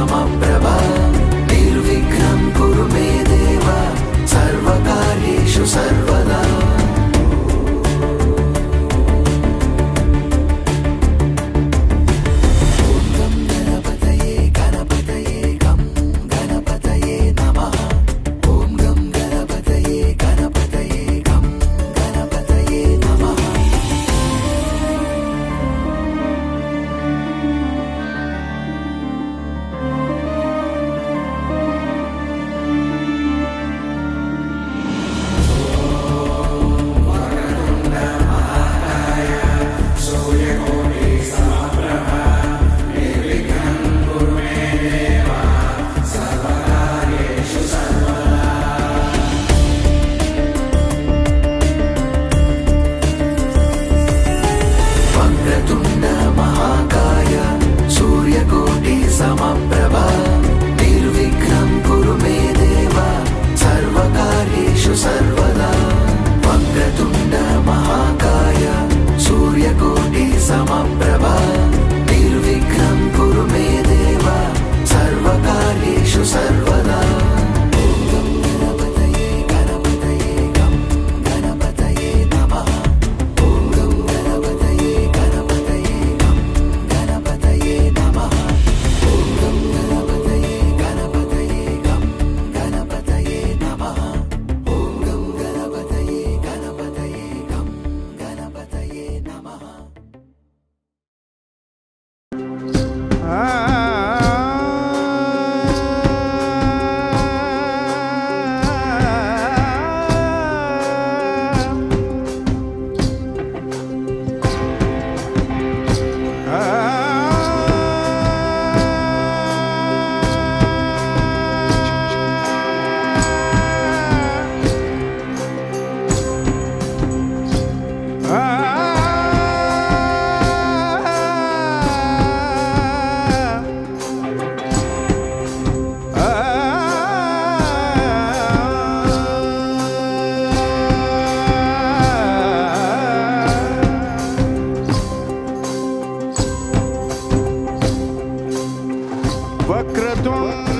Yaşamam ben yaşamam ben don't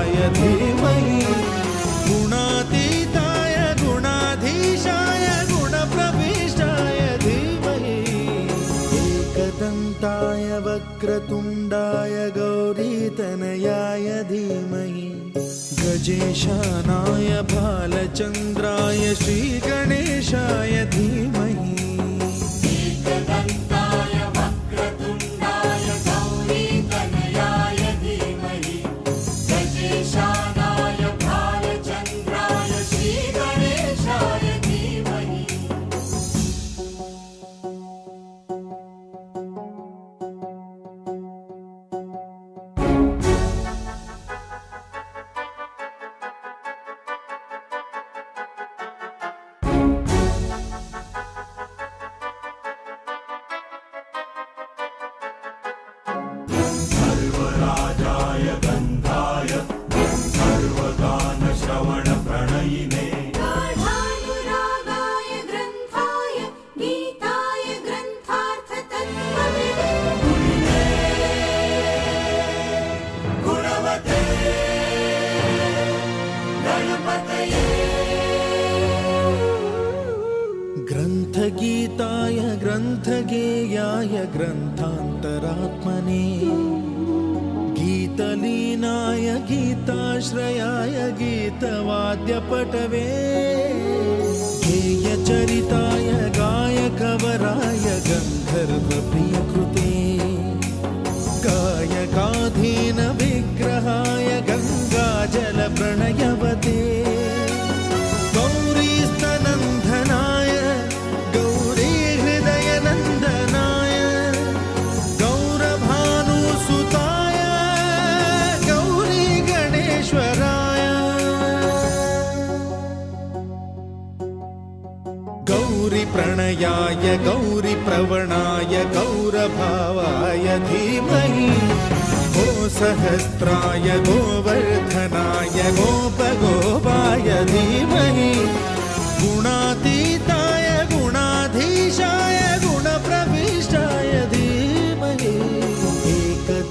गोजयप्रदाय धीमहि। गुणातीताय गुणाधीशाय गुणप्रविष्टाय धीमहि। एकदन्ताय वक्रतुण्डाय गौरीतनयाय धीमहि। गजेशानाय भालचन्द्राय श्रीगणेशाय धीमहि। एकदन्ताय गीताश्रयाय गीतवाद्यपटवे गेयचरिताय गौरीप्रणयाय गौरीप्रवणाय गौरभावाय धीमहि। गो सहस्राय गोवर्धनाय गोपगोपाय धीमहि। गुणातीताय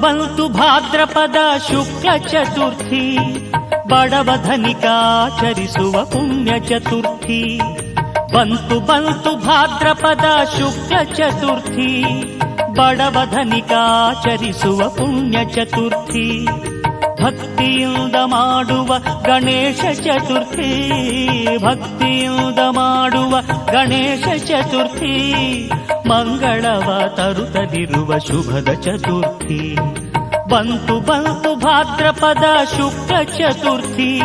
ಬಂತು ಭಾದ್ರಪದ ಶುಕ್ಲ ಚತುರ್ಥಿ, ಬಡವ ಧನಿಕಾಚರಿಸುವ ಪುಣ್ಯ ಚತುರ್ಥಿ. ಬಂತು ಬಂತು ಭಾದ್ರಪದ ಶುಕ್ಲ ಚತುರ್ಥಿ, ಬಡವ ಧನಿಕಾಚರಿಸುವ ಪುಣ್ಯ ಚತುರ್ಥಿ. ಭಕ್ತಿಯಿಂದ ಮಾಡುವ ಗಣೇಶ ಚತುರ್ಥಿ, ಭಕ್ತಿಯಿಂದ ಮಾಡುವ ಗಣೇಶ ಚತುರ್ಥಿ ಮಂಗಳವ ತರುತ್ತದಿರುವ ಶುಭದ ಚತುರ್ಥಿ, ಬಂತು ಬಂತು ಭಾದ್ರಪದ ಶುಕ್ಲ ಚತುರ್ಥಿ,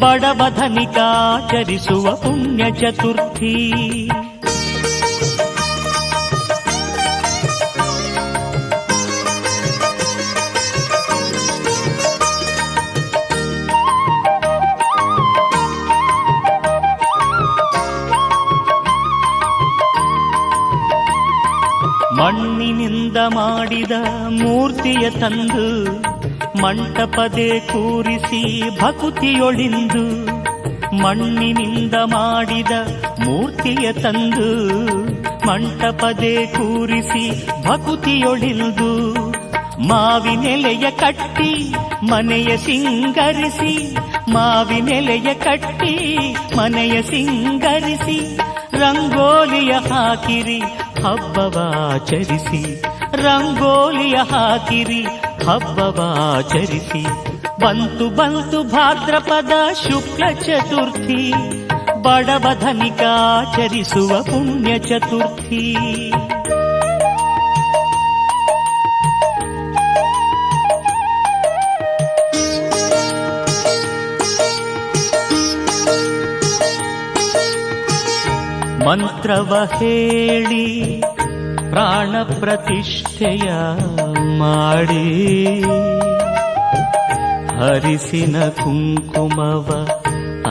ಬಡವ ಧನಿಕಾಚರಿಸುವ ಪುಣ್ಯ ಚತುರ್ಥಿ. ಮಣ್ಣಿನಿಂದ ಮಾಡಿದ ಮೂರ್ತಿಯ ತಂದು ಮಂಟಪದೆ ಕೂರಿಸಿ ಭಕುತಿಯೊಳಿಂದು ಮಣ್ಣಿನಿಂದ ಮಾಡಿದ ಮೂರ್ತಿಯ ತಂದು ಮಂಟಪದೆ ಕೂರಿಸಿ ಭಕುತಿಯೊಳಿಂದು ಮಾವಿನೆಲೆಯ ಕಟ್ಟಿ ಮನೆಯ ಸಿಂಗರಿಸಿ, ಮಾವಿನೆಲೆಯ ಕಟ್ಟಿ ಮನೆಯ ಸಿಂಗರಿಸಿ, ರಂಗೋಲಿಯ ಹಾಕಿರಿ ಹಬ್ಬವಾಚರಿಸಿ ರಂಗೋಲಿಯ ಹಾಕಿರಿ ಹಬ್ಬವಾಚರಿಸಿ ಬಂತು ಬಂತು ಭಾದ್ರಪದ ಶುಕ್ಲ ಚತುರ್ಥಿ ಬಡವ ಧನಿಕಾಚರಿಸುವ ಪುಣ್ಯ ಚತುರ್ಥಿ. ಮಂತ್ರವ ಹೇಳಿ ಪ್ರಾಣ ಪ್ರತಿಷ್ಠೆಯ ಮಾಡಿ. ಹರಿಸಿನ ಕುಂಕುಮವ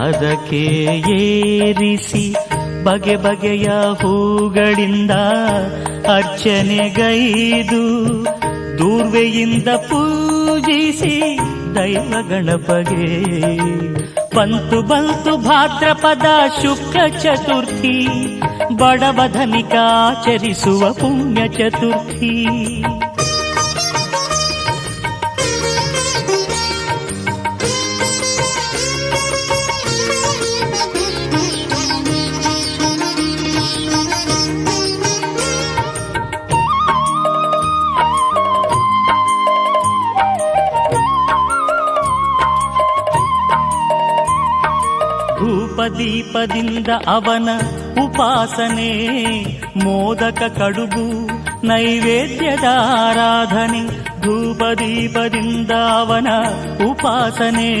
ಅದಕ್ಕೆ ಏರಿಸಿ ಬಗೆ ಬಗೆಯ ಹೂಗಳಿಂದ ಅರ್ಚನೆಗೈದು ದೂರ್ವೆಯಿಂದ ಪೂಜಿಸಿ ದೈವ ಗಣಪಗೆ ಬಂತು ಬಂತು ಭಾದ್ರಪದ ಶುಕ್ಲ ಚತುರ್ಥಿ ಬಡವ ಧನಿಕಾಚರಿಸುವ ಪುಣ್ಯ ಚತುರ್ಥಿ ಧೂಪದೀಪದಿಂದ ಅವನ ಉಪಾಸನೆ ಮೋದಕ ಕಡುಬು ನೈವೇದ್ಯದ ಆರಾಧನೆ ಧೂಪದೀಪದಿಂದ ಅವನ ಉಪಾಸನೆ